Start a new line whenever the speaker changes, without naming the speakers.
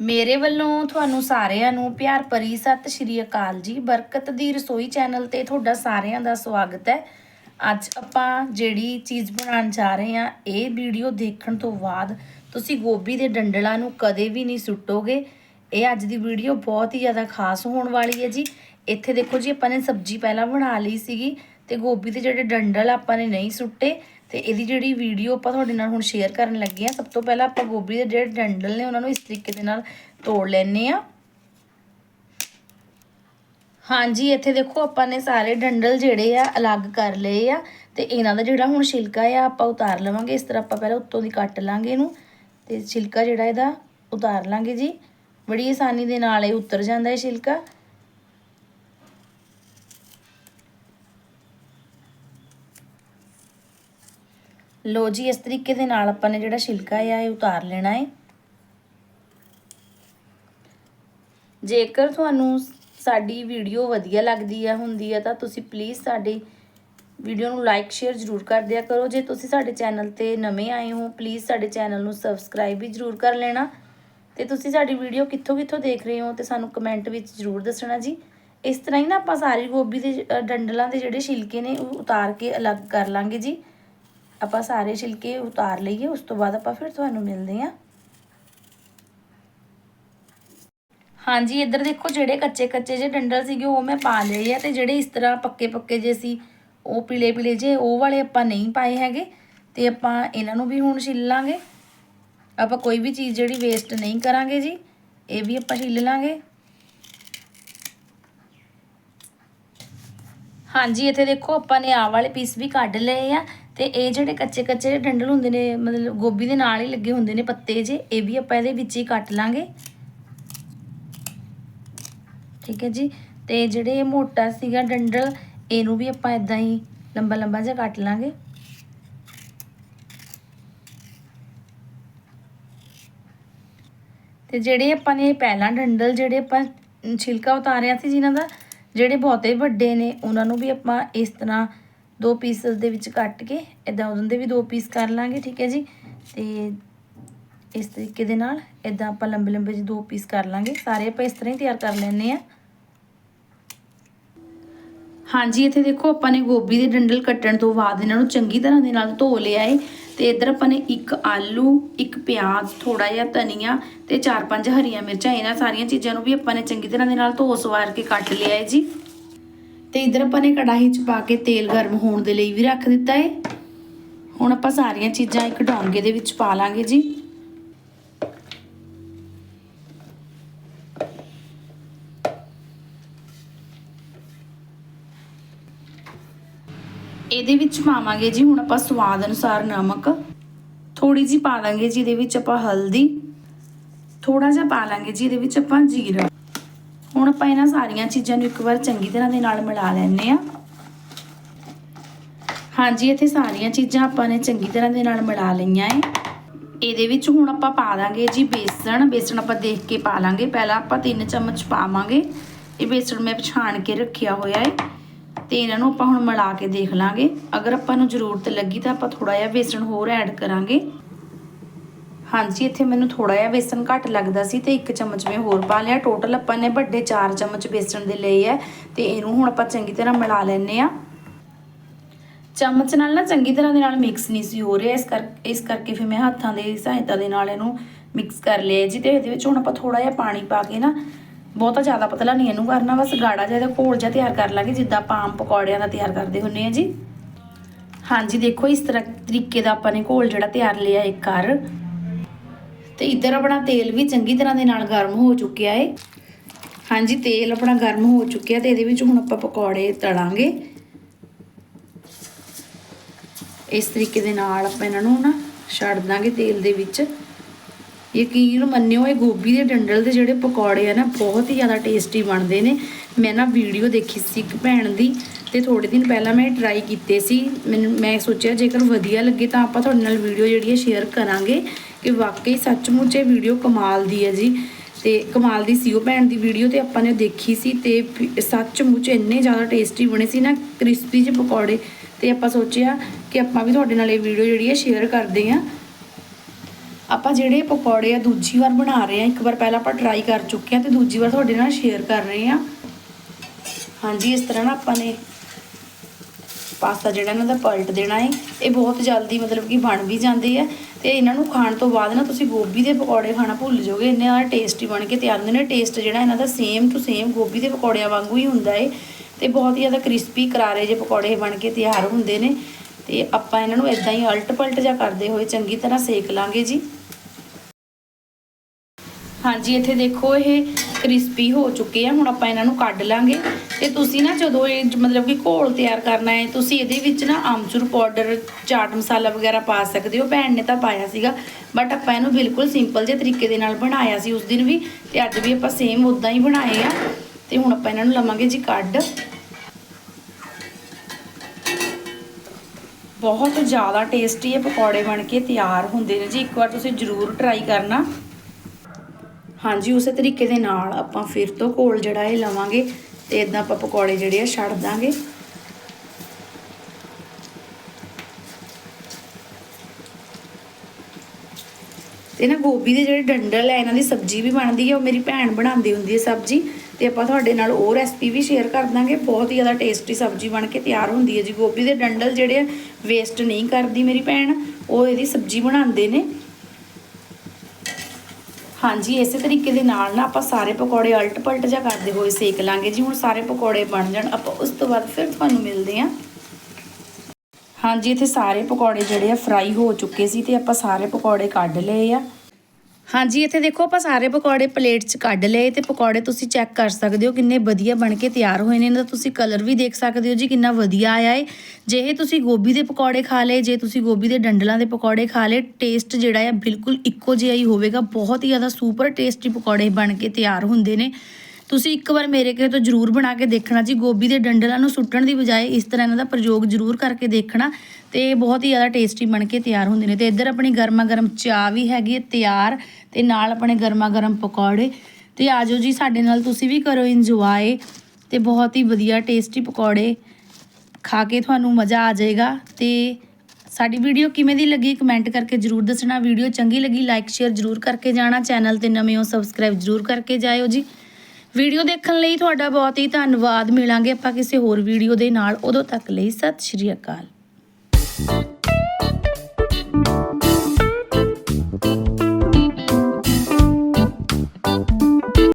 ਮੇਰੇ ਵੱਲੋਂ ਤੁਹਾਨੂੰ ਸਾਰਿਆਂ ਨੂੰ ਪਿਆਰ ਭਰੀ ਸਤਿ ਸ਼੍ਰੀ ਅਕਾਲ ਜੀ। ਬਰਕਤ ਦੀ ਰਸੋਈ ਚੈਨਲ ਤੇ ਤੁਹਾਡਾ ਸਾਰਿਆਂ ਦਾ ਸਵਾਗਤ ਹੈ। ਅੱਜ ਆਪਾਂ ਜਿਹੜੀ ਚੀਜ਼ ਬਣਾਉਣ ਜਾ ਰਹੇ ਹਾਂ, ਇਹ ਵੀਡੀਓ ਦੇਖਣ ਤੋਂ ਬਾਅਦ ਤੁਸੀਂ ਗੋਭੀ ਦੇ ਡੰਡਲਾਂ ਨੂੰ ਕਦੇ ਵੀ ਨਹੀਂ ਸੁੱਟੋਗੇ। ਇਹ ਅੱਜ ਦੀ ਵੀਡੀਓ ਬਹੁਤ ਹੀ ਜ਼ਿਆਦਾ ਖਾਸ ਹੋਣ ਵਾਲੀ ਹੈ ਜੀ। ਇੱਥੇ ਦੇਖੋ ਜੀ, ਆਪਾਂ ਨੇ ਸਬਜ਼ੀ ਪਹਿਲਾਂ ਬਣਾ ਲਈ ਸੀਗੀ ਤੇ ਗੋਭੀ ਦੇ ਜਿਹੜੇ ਡੰਡਲ ਆਪਾਂ ਨੇ ਨਹੀਂ ਸੁੱਟੇ। ਤੇ ਇਹਦੀ ਜਿਹੜੀ ਵੀਡੀਓ ਆਪਾਂ ਤੁਹਾਡੇ ਨਾਲ ਹੁਣ ਸ਼ੇਅਰ ਕਰਨ ਲੱਗੇ ਆ ਸਭ ਤੋਂ ਪਹਿਲਾਂ ਆਪਾਂ ਗੋਭੀ ਦੇ ਜਿਹੜੇ ਡੰਡਲ ਨੇ ਉਹਨਾਂ ਨੂੰ ਇਸ ਤਰੀਕੇ ਦੇ ਨਾਲ ਤੋੜ ਲੈਣੇ ਆ ਹਾਂਜੀ, ਇੱਥੇ ਦੇਖੋ ਆਪਾਂ ਨੇ ਸਾਰੇ ਡੰਡਲ ਜਿਹੜੇ ਆ, ਅਲੱਗ ਕਰ ਲਏ ਆ ਤੇ ਇਹਨਾਂ ਦਾ ਜਿਹੜਾ ਹੁਣ ਛਿਲਕਾ ਆ, ਆਪਾਂ ਉਤਾਰ ਲਵਾਂਗੇ। ਇਸ ਤਰ੍ਹਾਂ ਆਪਾਂ ਪਹਿਲਾਂ ਉੱਤੋਂ ਦੀ ਕੱਟ ਲਾਂਗੇ ਇਹਨੂੰ ਤੇ ਛਿਲਕਾ ਜਿਹੜਾ ਇਹਦਾ ਉਤਾਰ ਲਾਂਗੇ ਜੀ। ਬੜੀ ਆਸਾਨੀ ਦੇ ਨਾਲ ਇਹ ਉਤਰ ਜਾਂਦਾ ਹੈ ਛਿਲਕਾ। ਲੋ ਜੀ, ਇਸ ਤਰੀਕੇ ਦੇ ਨਾਲ ਆਪਾਂ ਨੇ ਜਿਹੜਾ ਛਿਲਕਾ ਆ, ਇਹ ਉਤਾਰ ਲੈਣਾ ਹੈ ਜੇਕਰ ਤੁਹਾਨੂੰ ਸਾਡੀ ਵੀਡੀਓ ਵਧੀਆ ਲੱਗਦੀ ਆ, ਹੁੰਦੀ ਆ, ਤਾਂ ਤੁਸੀਂ ਪਲੀਜ਼ ਸਾਡੀ ਵੀਡੀਓ ਨੂੰ ਲਾਈਕ ਸ਼ੇਅਰ ਜ਼ਰੂਰ ਕਰ ਦਿਆ ਕਰੋ। ਜੇ ਤੁਸੀਂ ਸਾਡੇ ਚੈਨਲ ਤੇ ਨਵੇਂ ਆਏ ਹੋ ਪਲੀਜ਼ ਸਾਡੇ ਚੈਨਲ ਨੂੰ ਸਬਸਕ੍ਰਾਈਬ ਵੀ ਜ਼ਰੂਰ ਕਰ ਲੈਣਾ। ਤੇ ਤੁਸੀਂ ਸਾਡੀ ਵੀਡੀਓ ਕਿੱਥੋਂ ਕਿੱਥੋਂ ਦੇਖ ਰਹੇ ਹੋ, ਤੇ ਸਾਨੂੰ ਕਮੈਂਟ ਵਿੱਚ ਜ਼ਰੂਰ ਦੱਸਣਾ ਜੀ। ਇਸ ਤਰ੍ਹਾਂ ਹੀ ਨਾ ਆਪਾਂ ਸਾਰੀ ਗੋਭੀ ਦੇ ਡੰਡਲਾਂ ਦੇ ਜਿਹੜੇ ਛਿਲਕੇ ਨੇ, ਉਹ ਉਤਾਰ ਕੇ ਅਲੱਗ ਕਰ ਲਾਂਗੇ ਜੀ। ਆਪਾਂ ਸਾਰੇ ਛਿਲਕੇ ਉਤਾਰ ਲਈਏ, ਉਸ ਤੋਂ ਬਾਅਦ ਆਪਾਂ ਫਿਰ ਤੁਹਾਨੂੰ ਮਿਲਦੇ ਹਾਂ। ਹਾਂਜੀ, ਇੱਧਰ ਦੇਖੋ ਜਿਹੜੇ ਕੱਚੇ ਕੱਚੇ ਜੇ ਡੰਡਲ ਸੀਗੇ, ਉਹ ਮੈਂ ਪਾ ਲਏ ਆ ਤੇ ਜਿਹੜੇ ਇਸ ਤਰ੍ਹਾਂ ਪੱਕੇ ਪੱਕੇ ਜੇ ਸੀ, ਉਹ ਪੀਲੇ ਪੀਲੇ ਜੇ ਉਹ ਵਾਲੇ ਆਪਾਂ ਨਹੀਂ ਪਾਏ ਹੈਗੇ ਤੇ ਆਪਾਂ ਇਹਨਾਂ ਨੂੰ ਵੀ ਹੁਣ ਛਿੱਲ ਲਾਂਗੇ। ਆਪਾਂ ਕੋਈ ਵੀ ਚੀਜ਼ ਜਿਹੜੀ ਵੇਸਟ ਨਹੀਂ ਕਰਾਂਗੇ ਜੀ, ਇਹ ਵੀ ਆਪਾਂ ਛਿੱਲ ਲਾਂਗੇ। ਹਾਂਜੀ, ਇੱਥੇ ਦੇਖੋ ਆਪਾਂ ਨੇ ਆਹ ਵਾਲੇ ਪੀਸ ਵੀ ਕੱਢ ਲਏ ਆ ਤੇ ਇਹ ਜਿਹੜੇ ਕੱਚੇ ਕੱਚੇ ਡੰਡਲ ਹੁੰਦੇ ਨੇ, ਮਤਲਬ ਗੋਭੀ ਦੇ ਨਾਲ ਹੀ ਲੱਗੇ ਹੁੰਦੇ ਨੇ ਪੱਤੇ ਜੇ, ਇਹ ਵੀ ਆਪਾਂ ਇਹਦੇ ਵਿੱਚ ਹੀ ਕੱਟ ਲਾਂਗੇ। ਠੀਕ ਹੈ ਜੀ? ਤੇ ਜਿਹੜੇ ਮੋਟਾ ਸੀਗਾ ਡੰਡਲ, ਇਹਨੂੰ ਵੀ ਆਪਾਂ ਇਦਾਂ ਹੀ ਲੰਬਾ ਲੰਬਾ ਜਿਹਾ ਕੱਟ ਲਾਂਗੇ। ਤੇ ਜਿਹੜੇ ਆਪਾਂ ਨੇ ਪਹਿਲਾਂ ਡੰਡਲ ਜਿਹੜੇ ਆਪਾਂ ਛਿਲਕਾ ਉਤਾਰਿਆ ਸੀ ਜਿਨ੍ਹਾਂ ਦਾ, ਜਿਹੜੇ ਬਹੁਤੇ ਵੱਡੇ ਨੇ, ਉਹਨਾਂ ਨੂੰ ਵੀ ਆਪਾਂ ਇਸ ਤਰ੍ਹਾਂ ਦੋ ਪੀਸਸ ਦੇ ਵਿੱਚ ਕੱਟ ਕੇ ਇਦਾਂ ਉਹਨਾਂ ਦੇ ਵੀ ਦੋ ਪੀਸ ਕਰ ਲਾਂਗੇ, ਠੀਕ ਹੈ ਜੀ? ਤੇ ਇਸ ਤਰੀਕੇ ਦੇ ਨਾਲ ਇਦਾਂ ਆਪਾਂ ਲੰਬੇ ਲੰਬੇ ਜਿਹੇ ਦੋ ਪੀਸ ਕਰ ਲਾਂਗੇ। ਸਾਰੇ ਆਪਾਂ ਇਸ ਤਰ੍ਹਾਂ ਹੀ ਤਿਆਰ ਕਰ ਲੈਣੇ ਆ ਹਾਂਜੀ, ਇੱਥੇ ਦੇਖੋ, ਆਪਾਂ ਨੇ ਗੋਭੀ ਦੇ ਡੰਡਲ ਕੱਟਣ ਤੋਂ ਬਾਅਦ ਇਹਨਾਂ ਨੂੰ ਚੰਗੀ ਤਰ੍ਹਾਂ ਦੇ ਨਾਲ ਧੋ ਲਿਆ ਏ। ਤੇ ਇੱਧਰ ਆਪਾਂ ਨੇ ਇੱਕ ਆਲੂ, ਇੱਕ ਪਿਆਜ਼ ਥੋੜਾ ਜਿਹਾ ਧਨੀਆ ਤੇ ਚਾਰ ਪੰਜ ਹਰੀਆਂ ਮਿਰਚਾਂ, ਇਹਨਾਂ ਸਾਰੀਆਂ ਚੀਜ਼ਾਂ ਨੂੰ ਵੀ ਆਪਾਂ ਨੇ ਚੰਗੀ ਤਰ੍ਹਾਂ ਦੇ ਨਾਲ ਧੋ ਸਵਾਰ ਕੇ ਕੱਟ ਲਿਆ ਏ ਜੀ। ਤੇ ਇੱਧਰ ਆਪਾਂ ਨੇ ਕੜਾਹੀ 'ਚ ਪਾ ਕੇ ਤੇਲ ਗਰਮ ਹੋਣ ਦੇ ਲਈ ਵੀ ਰੱਖ ਦਿੱਤਾ ਹੈ ਹੁਣ ਆਪਾਂ ਸਾਰੀਆਂ ਚੀਜ਼ਾਂ ਇੱਕ ਡੋਂਗੇ ਦੇ ਵਿੱਚ ਪਾ ਲਾਂਗੇ ਜੀ। ਇਹਦੇ ਵਿੱਚ ਪਾਵਾਂਗੇ ਜੀ ਹੁਣ ਆਪਾਂ ਸਵਾਦ ਅਨੁਸਾਰ ਨਮਕ। ਥੋੜੀ ਜੀ ਪਾ ਲਾਂਗੇ ਜੀ ਇਹਦੇ ਵਿੱਚ ਆਪਾਂ ਹਲਦੀ। ਥੋੜਾ ਜਿਹਾ ਪਾ ਲਾਂਗੇ ਜੀ ਇਹਦੇ ਵਿੱਚ ਆਪਾਂ ਜੀਰਾ। ਆਪਾਂ ਇਹਨਾਂ ਸਾਰੀਆਂ ਚੀਜ਼ਾਂ ਨੂੰ ਇੱਕ ਵਾਰ ਚੰਗੀ ਤਰ੍ਹਾਂ ਦੇ ਨਾਲ ਮਿਲਾ ਲੈਣੇ ਆ ਹਾਂਜੀ, ਇੱਥੇ ਸਾਰੀਆਂ ਚੀਜ਼ਾਂ ਆਪਾਂ ਨੇ ਚੰਗੀ ਤਰ੍ਹਾਂ ਦੇ ਨਾਲ ਮਿਲਾ ਲਈਆਂ ਏ। ਇਹਦੇ ਵਿੱਚ ਹੁਣ ਆਪਾਂ ਪਾ ਦਾਂਗੇ ਜੀ ਬੇਸਣ। ਬੇਸਣ ਆਪਾਂ ਦੇਖ ਕੇ ਪਾ ਲਾਂਗੇ। ਪਹਿਲਾਂ ਆਪਾਂ 3 ਚਮਚ ਪਾਵਾਂਗੇ। ਇਹ ਬੇਸਣ ਮੈਂ ਪਛਾਣ ਕੇ ਰੱਖਿਆ ਹੋਇਆ ਏ। ਤੇ ਇਹਨਾਂ ਨੂੰ ਆਪਾਂ ਹੁਣ ਮਿਲਾ ਕੇ ਦੇਖ ਲਾਂਗੇ। ਅਗਰ ਆਪਾਂ ਨੂੰ ਜ਼ਰੂਰਤ ਲੱਗੀ ਤਾਂ ਆਪਾਂ ਥੋੜਾ ਜਿਹਾ ਬੇਸਣ ਹੋਰ ਐਡ ਕਰਾਂਗੇ। ਹਾਂਜੀ, ਇੱਥੇ ਮੈਨੂੰ ਥੋੜਾ ਜਿਹਾ ਬੇਸਣ ਘੱਟ ਲੱਗਦਾ ਸੀ ਤੇ ਇੱਕ ਚਮਚ ਮੈਂ ਹੋਰ ਪਾ ਲਿਆ। ਟੋਟਲ ਆਪਾਂ ਨੇ ਵੱਡੇ 4 ਚਮਚ ਬੇਸਣ ਦੇ ਲਏ ਹੈ ਤੇ ਇਹਨੂੰ ਹੁਣ ਆਪਾਂ ਚੰਗੀ ਤਰ੍ਹਾਂ ਮਿਲਾ ਲੈਣੇ ਆ ਚਮਚ ਨਾਲ ਨਾ ਚੰਗੀ ਤਰ੍ਹਾਂ ਦੇ ਨਾਲ ਮਿਕਸ ਨਹੀਂ ਸੀ ਹੋ ਰਿਹਾ। ਇਸ ਕਰ, ਇਸ ਕਰਕੇ ਫਿਰ ਮੈਂ ਹੱਥਾਂ ਦੇ ਸਹਾਇਤਾ ਦੇ ਨਾਲ ਇਹਨੂੰ ਮਿਕਸ ਕਰ ਲਿਆ ਜੀ ਤੇ ਇਹਦੇ ਵਿੱਚ ਹੁਣ ਆਪਾਂ ਥੋੜਾ ਜਿਹਾ ਪਾਣੀ ਪਾ ਕੇ ਨਾ ਬਹੁਤਾ ਜ਼ਿਆਦਾ ਪਤਲਾ ਨਹੀਂ ਇਹਨੂੰ ਕਰਨਾ। ਬਸ ਗਾੜਾ ਜਿਹਾ ਇਹਦਾ ਘੋਲ ਜਿਹਾ ਤਿਆਰ ਕਰ ਲਾਂਗੇ, ਜਿੱਦਾਂ ਆਪਾਂ ਆਮ ਪਕੌੜਿਆਂ ਦਾ ਤਿਆਰ ਕਰਦੇ ਹੁੰਨੇ ਆ ਜੀ। ਹਾਂਜੀ, ਦੇਖੋ ਇਸ ਤਰ੍ਹਾਂ ਤਰੀਕੇ ਦਾ ਆਪਾਂ ਨੇ ਘੋਲ ਜਿਹੜਾ ਤਿਆਰ ਲਿਆ ਇੱਕ ਕਰ ਤੇ ਇੱਧਰ ਆਪਣਾ ਤੇਲ ਵੀ ਚੰਗੀ ਤਰ੍ਹਾਂ ਦੇ ਨਾਲ ਗਰਮ ਹੋ ਚੁੱਕਿਆ ਏ। ਹਾਂਜੀ, ਤੇਲ ਆਪਣਾ ਗਰਮ ਹੋ ਚੁੱਕਿਆ ਤੇ ਇਹਦੇ ਵਿੱਚ ਹੁਣ ਆਪਾਂ ਪਕੌੜੇ ਤੜਾਂਗੇ ਇਸ ਤਰੀਕੇ ਦੇ ਨਾਲ ਆਪਾਂ ਇਹਨਾਂ ਨੂੰ ਨਾ ਛੱਡ ਦਾਂਗੇ ਤੇਲ ਦੇ ਵਿੱਚ। ਯਕੀਨ ਮੰਨਿਓ, ਇਹ ਗੋਭੀ ਦੇ ਡੰਡਲ ਦੇ ਜਿਹੜੇ ਪਕੌੜੇ ਆ ਨਾ, ਬਹੁਤ ਹੀ ਜ਼ਿਆਦਾ ਟੇਸਟੀ ਬਣਦੇ ਨੇ। ਮੈਂ ਨਾ ਵੀਡੀਓ ਦੇਖੀ ਸੀ ਇੱਕ ਭੈਣ ਦੀ ਤੇ ਥੋੜੇ ਦਿਨ ਪਹਿਲਾਂ ਮੈਂ ਟਰਾਈ ਕੀਤੇ ਸੀ। ਮੈਨੂੰ, ਮੈਂ ਸੋਚਿਆ ਜੇਕਰ ਵਧੀਆ ਲੱਗੇ ਤਾਂ ਆਪਾਂ ਤੁਹਾਡੇ ਨਾਲ ਵੀਡੀਓ ਜਿਹੜੀ ਹੈ ਸ਼ੇਅਰ ਕਰਾਂਗੇ। ਕਿ ਵਾਕਈ ਸੱਚਮੁੱਚ ਇਹ ਵੀਡੀਓ ਕਮਾਲ ਦੀ ਹੈ ਜੀ। ਤੇ ਕਮਾਲ ਦੀ ਸੀ ਉਹ ਭੈਣ ਦੀ ਵੀਡੀਓ ਤੇ ਆਪਾਂ ਨੇ ਦੇਖੀ ਸੀ ਤੇ ਫਿਰ ਸੱਚਮੁੱਚ ਇੰਨੇ ਜ਼ਿਆਦਾ ਟੇਸਟੀ ਬਣੇ ਸੀ ਨਾ ਕ੍ਰਿਸਪੀ ਜਿਹੇ ਪਕੌੜੇ। ਤੇ ਆਪਾਂ ਸੋਚਿਆ ਕਿ ਆਪਾਂ ਵੀ ਤੁਹਾਡੇ ਨਾਲ ਇਹ ਵੀਡੀਓ ਜਿਹੜੀ ਹੈ ਸ਼ੇਅਰ ਕਰਦੇ ਹਾਂ। ਆਪਾਂ ਜਿਹੜੇ ਪਕੌੜੇ ਆ ਦੂਜੀ ਵਾਰ ਬਣਾ ਰਹੇ ਆ ਇੱਕ ਵਾਰ ਪਹਿਲਾਂ ਆਪਾਂ ਟਰਾਈ ਕਰ ਚੁੱਕੇ ਆ ਤੇ ਦੂਜੀ ਵਾਰ ਤੁਹਾਡੇ ਨਾਲ ਸ਼ੇਅਰ ਕਰ ਰਹੇ ਆ ਹਾਂਜੀ, ਇਸ ਤਰ੍ਹਾਂ ਨਾ ਆਪਾਂ ਨੇ ਪਾਸਤਾ ਜਿਹੜਾ ਇਹਨਾਂ ਦਾ ਪਲਟ ਦੇਣਾ ਹੈ ਇਹ ਬਹੁਤ ਜਲਦੀ ਮਤਲਬ ਕਿ ਬਣ ਵੀ ਜਾਂਦੇ ਆ ਤੇ ਇਹਨਾਂ ਨੂੰ ਖਾਣ ਤੋਂ ਬਾਅਦ ਨਾ ਤੁਸੀਂ ਗੋਭੀ ਦੇ ਪਕੌੜੇ ਖਾਣਾ ਭੁੱਲ ਜਾਓਗੇ, ਇੰਨੇ ਜ਼ਿਆਦਾ ਟੇਸਟੀ ਬਣ ਕੇ ਤਿਆਰ ਹੁੰਦੇ ਨੇ ਟੇਸਟ ਜਿਹੜਾ ਇਹਨਾਂ ਦਾ ਸੇਮ ਟੂ ਸੇਮ ਗੋਭੀ ਦੇ ਪਕੌੜਿਆਂ ਵਾਂਗੂ ਹੀ ਹੁੰਦਾ ਏ ਤੇ ਬਹੁਤ ਹੀ ਜ਼ਿਆਦਾ ਕ੍ਰਿਸਪੀ ਕਰਾਰੇ ਜਿਹੇ ਪਕੌੜੇ ਬਣ ਕੇ ਤਿਆਰ ਹੁੰਦੇ ਨੇ ਤੇ ਆਪਾਂ ਇਹਨਾਂ ਨੂੰ ਇਦਾਂ ਹੀ ਅਲਟ ਪਲਟ ਜਾਂ ਕਰਦੇ ਹੋਏ ਚੰਗੀ ਤਰ੍ਹਾਂ ਸੇਕ ਲਾਂਗੇ ਜੀ। ਹਾਂਜੀ, ਇੱਥੇ ਦੇਖੋ ਇਹ ਕ੍ਰਿਸਪੀ ਹੋ ਚੁੱਕੇ ਆ, ਹੁਣ ਆਪਾਂ ਇਹਨਾਂ ਨੂੰ ਕੱਢ ਲਾਂਗੇ। ਤੇ ਤੁਸੀਂ ਨਾ ਜਦੋਂ ਇਹ ਮਤਲਬ ਕਿ ਘੋਲ ਤਿਆਰ ਕਰਨਾ ਹੈ, ਤੁਸੀਂ ਇਹਦੇ ਵਿੱਚ ਨਾ ਆਮਚੂਰ ਪਾਊਡਰ ਚਾਟ ਮਸਾਲਾ ਵਗੈਰਾ ਪਾ ਸਕਦੇ ਹੋ। ਭੈਣ ਨੇ ਤਾਂ ਪਾਇਆ ਸੀਗਾ ਬਟ ਆਪਾਂ ਇਹਨੂੰ ਬਿਲਕੁਲ ਸਿੰਪਲ ਜਿਹੇ ਤਰੀਕੇ ਦੇ ਨਾਲ ਬਣਾਇਆ ਸੀ ਉਸ ਦਿਨ ਵੀ, ਤੇ ਅੱਜ ਵੀ ਆਪਾਂ ਸੇਮ ਉਦਾਂ ਹੀ ਬਣਾਏ ਆ। ਤੇ ਹੁਣ ਆਪਾਂ ਇਹਨਾਂ ਨੂੰ ਲਵਾਂਗੇ ਜੀ ਕੱਢ। ਬਹੁਤ ਜ਼ਿਆਦਾ ਟੇਸਟੀ ਇਹ ਪਕੌੜੇ ਬਣ ਕੇ ਤਿਆਰ ਹੁੰਦੇ ਨੇ ਜੀ। ਇੱਕ ਵਾਰ ਤੁਸੀਂ ਜ਼ਰੂਰ ਟਰਾਈ ਕਰਨਾ। ਹਾਂਜੀ, ਉਸੇ ਤਰੀਕੇ ਦੇ ਨਾਲ ਆਪਾਂ ਫਿਰ ਤੋਂ ਘੋਲ ਜਿਹੜਾ ਇਹ ਲਵਾਂਗੇ ਤੇ ਇਦਾਂ ਆਪਾਂ ਪਕੌੜੇ ਜਿਹੜੇ ਆ ਛੱਡ ਦਾਂਗੇ। ਤੇ ਨਾ ਗੋਭੀ ਦੇ ਜਿਹੜੇ ਡੰਡਲ ਹੈ ਇਹਨਾਂ ਦੀ ਸਬਜ਼ੀ ਵੀ ਬਣਦੀ ਹੈ ਉਹ ਮੇਰੀ ਭੈਣ ਬਣਾਉਂਦੀ ਹੁੰਦੀ ਹੈ ਸਬਜ਼ੀ, ਤੇ ਆਪਾਂ ਤੁਹਾਡੇ ਨਾਲ ਉਹ ਰੈਸਪੀ ਵੀ ਸ਼ੇਅਰ ਕਰ ਦਾਂਗੇ। ਬਹੁਤ ਹੀ ਜ਼ਿਆਦਾ ਟੇਸਟੀ ਸਬਜ਼ੀ ਬਣ ਕੇ ਤਿਆਰ ਹੁੰਦੀ ਹੈ ਜੀ। ਗੋਭੀ ਦੇ ਡੰਡਲ ਜਿਹੜੇ ਵੇਸਟ ਨਹੀਂ ਕਰਦੀ ਮੇਰੀ ਭੈਣ, ਉਹ ਇਹਦੀ ਸਬਜ਼ੀ ਬਣਾਉਂਦੇ ਨੇ। ਹਾਂਜੀ, ਇਸੇ ਤਰੀਕੇ ਦੇ ਨਾਲ ਨਾ ਆਪਾਂ ਸਾਰੇ ਪਕੌੜੇ ਅਲਟ ਪਲਟ ਜਾ ਕਰਦੇ ਹੋਏ ਸੇਕ ਲਾਂਗੇ। ਜੀ, ਹੁਣ ਸਾਰੇ ਪਕੌੜੇ ਬਣ ਜਾਣ, ਆਪਾਂ ਉਸ ਤੋਂ ਬਾਅਦ ਫਿਰ ਤੁਹਾਨੂੰ ਮਿਲਦੇ ਹਾਂ। ਹਾਂਜੀ, ਇੱਥੇ ਸਾਰੇ ਪਕੌੜੇ ਜਿਹੜੇ ਆ ਫਰਾਈ ਹੋ ਚੁੱਕੇ ਸੀ ਤੇ ਆਪਾਂ ਸਾਰੇ ਪਕੌੜੇ ਕੱਢ ਲਏ ਆ। ਹਾਂਜੀ, ਇੱਥੇ ਦੇਖੋ ਆਪਾਂ ਸਾਰੇ ਪਕੌੜੇ ਪਲੇਟ 'ਚ ਕੱਢ ਲਏ ਤੇ ਪਕੌੜੇ ਤੁਸੀਂ ਚੈੱਕ ਕਰ ਸਕਦੇ ਹੋ ਕਿੰਨੇ ਵਧੀਆ ਬਣ ਕੇ ਤਿਆਰ ਹੋਏ ਨੇ। ਇਹਨਾਂ ਦਾ ਤੁਸੀਂ ਕਲਰ ਵੀ ਦੇਖ ਸਕਦੇ ਹੋ ਜੀ, ਕਿੰਨਾ ਵਧੀਆ ਆਇਆ ਏ। ਜੇ ਇਹ ਤੁਸੀਂ ਗੋਭੀ ਦੇ ਪਕੌੜੇ ਖਾ ਲਏ, ਜੇ ਤੁਸੀਂ ਗੋਭੀ ਦੇ ਡੰਡਲਾਂ ਦੇ ਪਕੌੜੇ ਖਾ ਲਏ, ਟੇਸਟ ਜਿਹੜਾ ਹੈ ਬਿਲਕੁਲ ਇੱਕੋ ਜਿਹਾ ਹੀ ਹੋਵੇਗਾ। ਬਹੁਤ ਹੀ ਜ਼ਿਆਦਾ ਸੁਪਰ ਟੇਸਟੀ ਪਕੌੜੇ ਬਣ ਕੇ ਤਿਆਰ ਹੁੰਦੇ ਨੇ। ਤੁਸੀਂ ਇੱਕ ਵਾਰ ਮੇਰੇ ਕਹੇ ਤੋਂ ਜਰੂਰ ਬਣਾ ਕੇ ਦੇਖਣਾ ਜੀ। ਗੋਭੀ ਦੇ ਡੰਡਲਾਂ ਨੂੰ ਸੁੱਟਣ ਦੀ ਬਜਾਏ ਇਸ ਤਰ੍ਹਾਂ ਇਹਨਾਂ ਦਾ ਪ੍ਰਯੋਗ ਜਰੂਰ ਕਰਕੇ ਦੇਖਣਾ ਤੇ ਬਹੁਤ ਹੀ ਜ਼ਿਆਦਾ ਟੇਸਟੀ ਬਣ ਕੇ ਤਿਆਰ ਹੁੰਦੇ ਨੇ। ਤੇ ਇੱਧਰ ਆਪਣੀ ਗਰਮਾ ਗਰਮ ਚਾਹ ਵੀ ਹੈਗੀ ਹੈ ਤਿਆਰ ਤੇ ਨਾਲ ਆਪਣੇ ਗਰਮਾ ਗਰਮ ਪਕੌੜੇ। ਤੇ ਆਜੋ ਜੀ ਸਾਡੇ ਨਾਲ, ਤੁਸੀਂ ਵੀ ਕਰੋ ਇੰਜੋਏ ਤੇ ਬਹੁਤ ਹੀ ਵਧੀਆ ਟੇਸਟੀ ਪਕੌੜੇ ਖਾ ਕੇ ਤੁਹਾਨੂੰ ਮਜ਼ਾ ਆ ਜਾਏਗਾ। ਤੇ ਸਾਡੀ ਵੀਡੀਓ ਕਿਵੇਂ ਦੀ ਲੱਗੀ ਕਮੈਂਟ ਕਰਕੇ ਜਰੂਰ ਦੱਸਣਾ। ਵੀਡੀਓ ਚੰਗੀ ਲੱਗੀ ਲਾਈਕ ਸ਼ੇਅਰ ਜਰੂਰ ਕਰਕੇ ਜਾਣਾ। ਚੈਨਲ ਤੇ ਨਵੇਂ ਹੋ ਸਬਸਕ੍ਰਾਈਬ ਜਰੂਰ ਕਰਕੇ ਜਾਇਓ ਜੀ। ਵੀਡੀਓ ਦੇਖਣ ਲਈ ਤੁਹਾਡਾ ਬਹੁਤ ਹੀ ਧੰਨਵਾਦ। ਮਿਲਾਂਗੇ ਆਪਾਂ ਕਿਸੇ ਹੋਰ ਵੀਡੀਓ ਦੇ ਨਾਲ। ਉਦੋਂ ਤੱਕ ਲਈ ਸਤਿ ਸ਼੍ਰੀ ਅਕਾਲ।